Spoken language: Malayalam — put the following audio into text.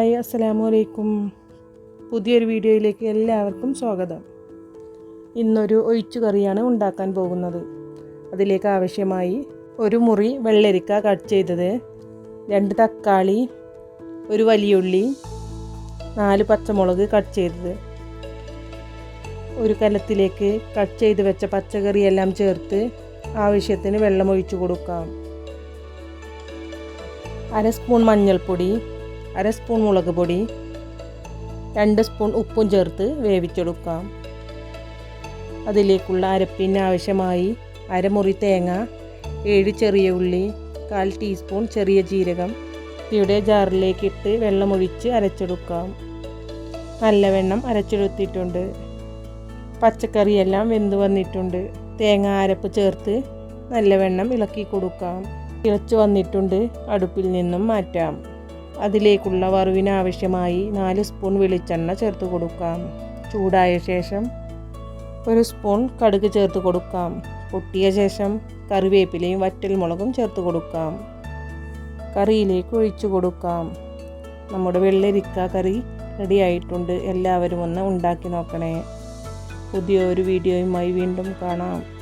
ഹായ് അസ്സലാമു അലൈക്കും പുതിയൊരു വീഡിയോയിലേക്ക് എല്ലാവർക്കും സ്വാഗതം. ഇന്നൊരു ഒഴിച്ചു കറിയാണ് ഉണ്ടാക്കാൻ പോകുന്നത്. അതിലേക്ക് ആവശ്യമായി ഒരു മുറി വെള്ളരിക്ക കട്ട് ചെയ്തത് രണ്ട് തക്കാളി ഒരു വലിയ ഉള്ളി നാല് പച്ചമുളക് കട്ട് ചെയ്തത്. ഒരു കലത്തിലേക്ക് കട്ട് ചെയ്ത് വെച്ച പച്ചക്കറിയെല്ലാം ചേർത്ത് ആവശ്യത്തിന് വെള്ളം ഒഴിച്ചു കൊടുക്കാം. അര സ്പൂൺ മഞ്ഞൾപ്പൊടി അര സ്പൂൺ മുളക് പൊടി രണ്ട് സ്പൂൺ ഉപ്പും ചേർത്ത് വേവിച്ചെടുക്കാം. അതിലേക്കുള്ള അരപ്പിന് ആവശ്യമായി അരമുറി തേങ്ങ ഏഴ് ചെറിയ ഉള്ളി കാൽ ടീസ്പൂൺ ചെറിയ ജീരകം ഇവിടെ ജാറിലേക്കിട്ട് വെള്ളമൊഴിച്ച് അരച്ചെടുക്കാം. നല്ല നല്ലവണ്ണം അരച്ചെടുത്തിട്ടുണ്ട്. പച്ചക്കറിയെല്ലാം വെന്ത് വന്നിട്ടുണ്ട്. തേങ്ങ അരപ്പ് ചേർത്ത് നല്ല വെണ്ണം ഇളക്കി കൊടുക്കാം. തിളച്ചു വന്നിട്ടുണ്ട്. അടുപ്പിൽ നിന്നും മാറ്റാം. അതിലേക്കുള്ള വറുവിനാവശ്യമായി നാല് സ്പൂൺ വെളിച്ചെണ്ണ ചേർത്ത് കൊടുക്കാം. ചൂടായ ശേഷം ഒരു സ്പൂൺ കടുക് ചേർത്ത് കൊടുക്കാം. പൊട്ടിയ ശേഷം കറിവേപ്പിലയും വറ്റൽമുളകും ചേർത്ത് കൊടുക്കാം. കറിയിലേക്ക് ഒഴിച്ചു കൊടുക്കാം. നമ്മുടെ വെള്ളരിക്ക കറി റെഡിയായിട്ടുണ്ട് എല്ലാവരും ഒന്ന് ഉണ്ടാക്കി നോക്കണേ. പുതിയൊരു വീഡിയോയുമായി വീണ്ടും കാണാം.